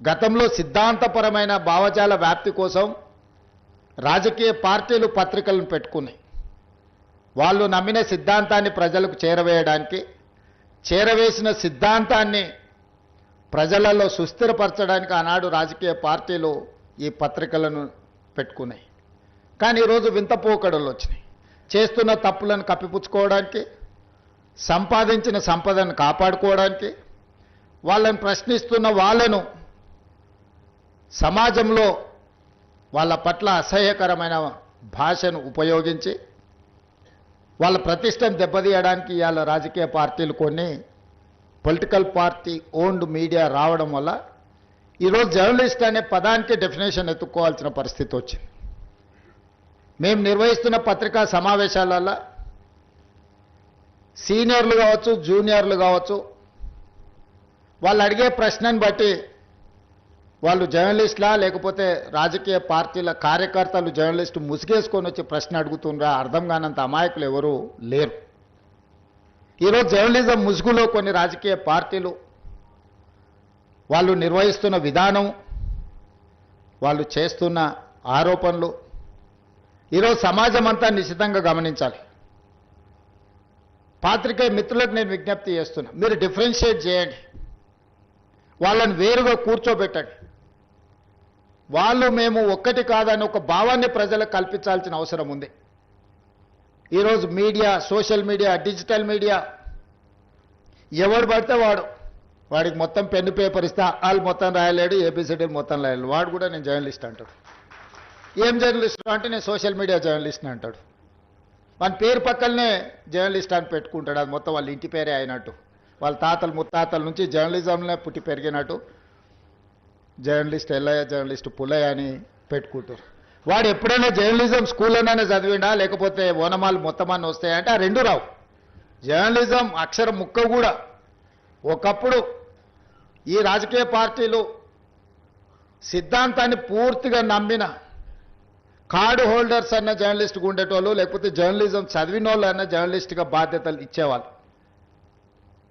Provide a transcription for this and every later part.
గతంలో సిద్ధాంతపరమైన భావజాల వ్యాప్తి కోసం రాజకీయ పార్టీలు పత్రికలను పెట్టుకున్నాయి. వాళ్ళు నమ్మిన సిద్ధాంతాన్ని ప్రజలకు చేరవేయడానికి చేరవేసిన సిద్ధాంతాన్ని ప్రజలలో సుస్థిరపరచడానికి ఆనాడు రాజకీయ పార్టీలు ఈ పత్రికలను పెట్టుకున్నాయి. కానీ ఈరోజు వింత పోకడలు వచ్చినాయి. చేస్తున్న తప్పులను కప్పిపుచ్చుకోవడానికి సంపాదించిన సంపదను కాపాడుకోవడానికి వాళ్ళని ప్రశ్నిస్తున్న వాళ్ళను సమాజంలో వాళ్ళ పట్ల అసహ్యకరమైన భాషను ఉపయోగించి వాళ్ళ ప్రతిష్టను దెబ్బతీయడానికి ఇవాళ రాజకీయ పార్టీలు కొన్ని పొలిటికల్ పార్టీ ఓన్డ్ మీడియా రావడం వల్ల ఈరోజు జర్నలిస్ట్ అనే పదానికి డెఫినేషన్ ఎత్తుక్కోవాల్సిన పరిస్థితి వచ్చింది. మేము నిర్వహిస్తున్న పత్రికా సమావేశాలలో సీనియర్లు కావచ్చు జూనియర్లు కావచ్చు వాళ్ళు అడిగే ప్రశ్నను బట్టి వాళ్ళు జర్నలిస్టులా లేకపోతే రాజకీయ పార్టీల కార్యకర్తలు జర్నలిస్టు ముసుగేసుకొని వచ్చి ప్రశ్న అడుగుతుండ్రా అర్థం కానంత అమాయకులు ఎవరు లేరు. ఈరోజు జర్నలిజం ముసుగులో కొన్ని రాజకీయ పార్టీలు వాళ్ళు నిర్వహిస్తున్న విధానం వాళ్ళు చేస్తున్న ఆరోపణలు ఈరోజు సమాజం అంతా నిశ్చితంగా గమనించాలి. పాత్రికేయ మిత్రులకు నేను విజ్ఞప్తి చేస్తున్నా మీరు డిఫరెన్షియేట్ చేయండి. వాళ్ళని వేరుగా కూర్చోబెట్టండి. వాళ్ళు మేము ఒక్కటి కాదని ఒక భావాన్ని ప్రజలకు కల్పించాల్సిన అవసరం ఉంది. ఈరోజు media social media digital media ఎవడు పడితే వాడు. వాడికి మొత్తం పెన్ను పేపర్ ఇస్తే వాళ్ళు మొత్తం రాయలేడు ఏబిసిడి మొత్తం రాయలేడు. వాడు కూడా నేను జర్నలిస్ట్ అంటాడు. ఏం జర్నలిస్ట్ అంటే నేను సోషల్ మీడియా జర్నలిస్ట్ని అంటాడు. వాని పేరు పక్కనే జర్నలిస్ట్ అని పెట్టుకుంటాడు. అది మొత్తం వాళ్ళ ఇంటి పేరే అయినట్టు. వాళ్ళ తాతలు ముత్తాతల నుంచి జర్నలిజంలో పుట్టి పెరిగినట్టు. జర్నలిస్ట్ ఎల్లయ్య జర్నలిస్ట్ పుల్లయ్య అని పెట్టుకుంటారు. వాడు ఎప్పుడైనా జర్నలిజం స్కూల్లోనైనా చదివిండా? లేకపోతే ఓనమాలు మొత్తమాన్ని వస్తాయంటే ఆ రెండు రావు. జర్నలిజం అక్షర ముక్క కూడా. ఒకప్పుడు ఈ రాజకీయ పార్టీలు సిద్ధాంతాన్ని పూర్తిగా నమ్మిన కార్డు హోల్డర్స్ అన్న జర్నలిస్ట్గా ఉండేటోళ్ళు లేకపోతే జర్నలిజం చదివిన వాళ్ళు అన్న జర్నలిస్ట్గా బాధ్యతలు ఇచ్చేవాళ్ళు.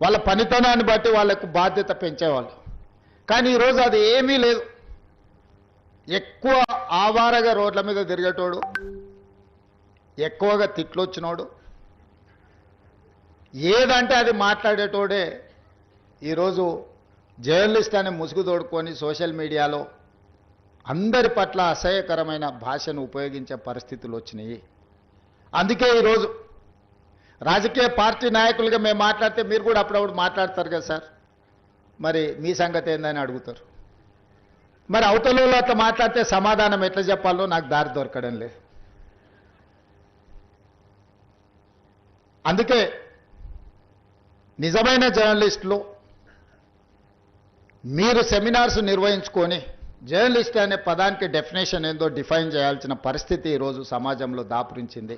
వాళ్ళ పనితనాన్ని బట్టి వాళ్ళకు బాధ్యత పెంచేవాళ్ళు. కానీ ఈరోజు అది ఏమీ లేదు. ఎక్కువ ఆవారగా రోడ్ల మీద తిరిగేటోడు ఎక్కువగా తిట్లొచ్చినోడు ఏదంటే అది మాట్లాడేటోడే ఈరోజు జర్నలిస్ట్ అనే ముసుగు తోడుకొని సోషల్ మీడియాలో అందరి పట్ల అసహ్యకరమైన భాషను ఉపయోగించే పరిస్థితులు వచ్చినాయి. అందుకే ఈరోజు రాజకీయ పార్టీ నాయకులుగా మేము మాట్లాడితే మీరు కూడా అప్పుడప్పుడు మాట్లాడతారు కదా సార్? మరి మీ సంగతి ఏందని అడుగుతారు. మరి అవతలలో అట్లా మాట్లాడితే సమాధానం ఎట్లా చెప్పాలో నాకు దారి దొరకడం లేదు. అందుకే నిజమైన జర్నలిస్టులు మీరు సెమినార్స్ నిర్వహించుకొని జర్నలిస్ట్ అనే పదానికి డెఫినేషన్ ఏందో డిఫైన్ చేయాల్సిన పరిస్థితి ఈరోజు సమాజంలో దాపురించింది.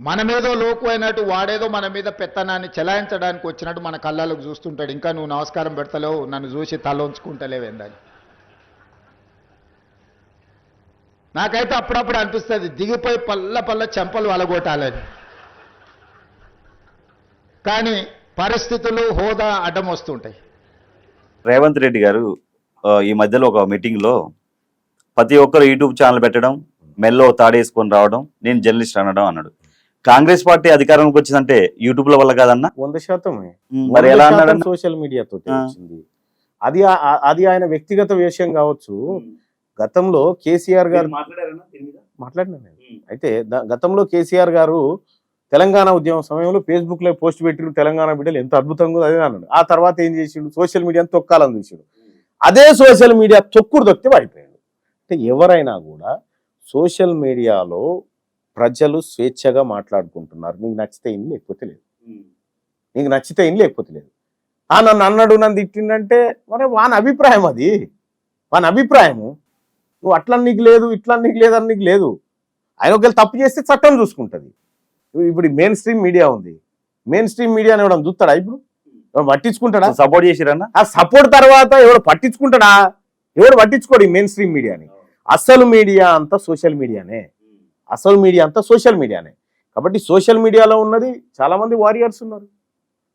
మనమేదో లోకు అయినట్టు వాడేదో మన మీద పెత్తనాన్ని చెలాయించడానికి వచ్చినట్టు మన కళ్ళకు చూస్తుంటాడు. ఇంకా నువ్వు నమస్కారం పెడతలేవు నన్ను చూసి తల ఉంచుకుంటలేవేందని నాకైతే అప్పుడప్పుడు అనిపిస్తుంది దిగిపోయి పల్ల పల్ల చెంపలు అలగొట్టాలని కానీ పరిస్థితులు హోదా అడ్డం వస్తుంటాయి. రేవంత్ రెడ్డి గారు ఈ మధ్యలో ఒక మీటింగ్లో ప్రతి ఒక్కరు యూట్యూబ్ ఛానల్ పెట్టడం మెల్లో తాడేసుకొని రావడం నేను జర్నలిస్ట్ అనడం అన్నాడు. కాంగ్రెస్ పార్టీ అధికారంలోకి వచ్చిందంటే యూట్యూబ్ ల వల్ల కాదన్నా? వంద శాతమే. మరి ఎలా సోషల్ మీడియా తోటి. వచ్చింది. అది అది ఆయన వ్యక్తిగత విషయం కావచ్చు. గతంలో కేసీఆర్ గారు మాట్లాడినా అయితే గతంలో కేసీఆర్ గారు తెలంగాణ ఉద్యమం సమయంలో ఫేస్బుక్లో పోస్ట్ పెట్టిన తెలంగాణ బిడ్డలు ఎంత అద్భుతంగా అదే అన్నాడు. ఆ తర్వాత ఏం చేసిండు? సోషల్ మీడియాని తొక్కాలని చూసిండు. అదే సోషల్ మీడియా తొక్కుడు తొక్కితే పడిపోయాడు అంటే ఎవరైనా కూడా సోషల్ మీడియాలో ప్రజలు స్వేచ్ఛగా మాట్లాడుకుంటున్నారు. నీకు నచ్చితే ఇన్ లేకపోతే లేదు. నీకు నచ్చితే ఇన్ లేకపోతే లేదు. ఆ నన్ను అన్నాడు నన్ను తిట్టిండంటే మరి వాని అభిప్రాయం అది. వాని అభిప్రాయము. నువ్వు అట్లా నీకు లేదు ఇట్లా నీకు లేదు అని నీకు లేదు. ఆయన ఒకవేళ తప్పు చేస్తే చట్టం చూసుకుంటుంది. ఇప్పుడు మెయిన్ స్ట్రీమ్ మీడియా ఉంది. మెయిన్ స్ట్రీమ్ మీడియాని ఎవడం చూస్తాడా ఇప్పుడు? పట్టించుకుంటాడా? సపోర్ట్ చేసిరన్నా? ఆ సపోర్ట్ తర్వాత ఎవడు పట్టించుకుంటాడా? ఎవడు పట్టించుకోడు మెయిన్ స్ట్రీమ్ మీడియాని అసలు మీడియా అంతా సోషల్ మీడియానే అసలు మీడియా అంతా సోషల్ మీడియానే. కాబట్టి సోషల్ మీడియాలో ఉన్నది చాలా మంది వారియర్స్ ఉన్నారు.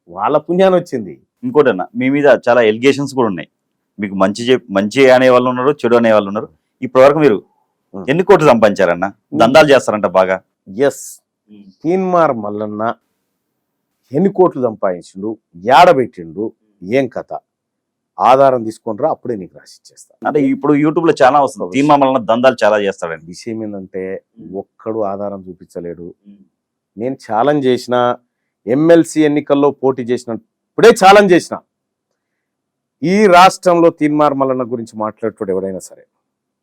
వాళ్ళ పుణ్యాన్ని వచ్చింది. ఇంకోటి అన్న మీ మీద చాలా ఎలిగేషన్స్ కూడా ఉన్నాయి. మీకు మంచి మంచి అనే వాళ్ళు ఉన్నారు చెడు అనే వాళ్ళు ఉన్నారు. ఇప్పటివరకు మీరు. ఎన్ని కోట్లు సంపాదించారన్న? దందాలు చేస్తారంట బాగా. ఎస్ తీన్మార్ మల్లన్న ఎన్ని కోట్లు సంపాదించిండు? ఏడబెట్టిండు? ఏం కథ? ఆధారం తీసుకొని రా అప్పుడే నీకు రాసిచ్చేస్తా అంటే ఇప్పుడు యూట్యూబ్లో చాలా వస్తుంది. తీమా వలన దందాలు చాలా చేస్తాడండి. విషయం ఏంటంటే ఒక్కడు ఆధారం చూపించలేడు. నేను ఛాలెంజ్ చేసిన ఎమ్మెల్సీ ఎన్నికల్లో పోటీ చేసిన ఇప్పుడే ఛాలెంజ్ చేసిన. ఈ రాష్ట్రంలో తీన్మార్ మల్లన్న గురించి మాట్లాడేటోడు ఎవడైనా సరే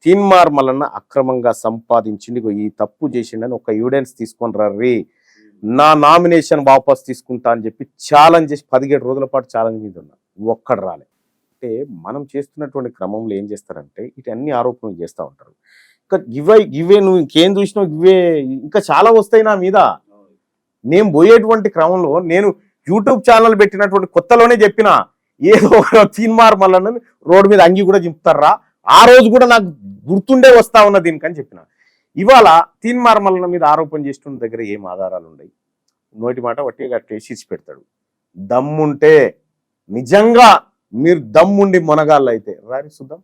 తీన్మార్ మల్లన్న అక్రమంగా సంపాదించింది ఈ తప్పు చేసిండని ఒక ఎవిడెన్స్ తీసుకొని రర్రి నా నామినేషన్ వాపస్ తీసుకుంటా అని చెప్పి ఛాలెంజ్ చేసి పదిహేడు రోజుల పాటు ఛాలెంజ్ మీద ఉన్నా. ఒక్కడు రాలే. అంటే మనం చేస్తున్నటువంటి క్రమంలో ఏం చేస్తారంటే ఇటు అన్ని ఆరోపణలు చేస్తూ ఉంటారు. ఇంకా ఇవే ఇవే నువ్వు ఇంకేం చూసినావు? ఇవే ఇంకా చాలా వస్తాయి నా మీద. నేను పోయేటువంటి క్రమంలో నేను యూట్యూబ్ ఛానల్ పెట్టినటువంటి కొత్తలోనే చెప్పిన ఏదో ఒక తీన్మార్ మళ్ళీ రోడ్డు మీద అంగి కూడా చింపుతారా? ఆ రోజు కూడా నాకు గుర్తుండే వస్తా ఉన్న దీనికని చెప్పిన. ఇవాళ తీన్మార్ మల్లన మీద ఆరోపణ చేస్తున్న దగ్గర ఏం ఆధారాలు ఉన్నాయి నోటి మాట వట్టిగా అట్లా పెడతాడు దమ్ముంటే నిజంగా మీరు దమ్ముండి మొనగాళ్ళు అయితే రారి చూద్దాం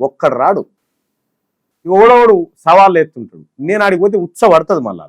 ఒక్కడు రాడు. ఎవడోడు సవాళ్ళు ఎత్తుంటాడు. నేను ఆడికి పోతే ఉత్సవ పడుతుంది మళ్ళా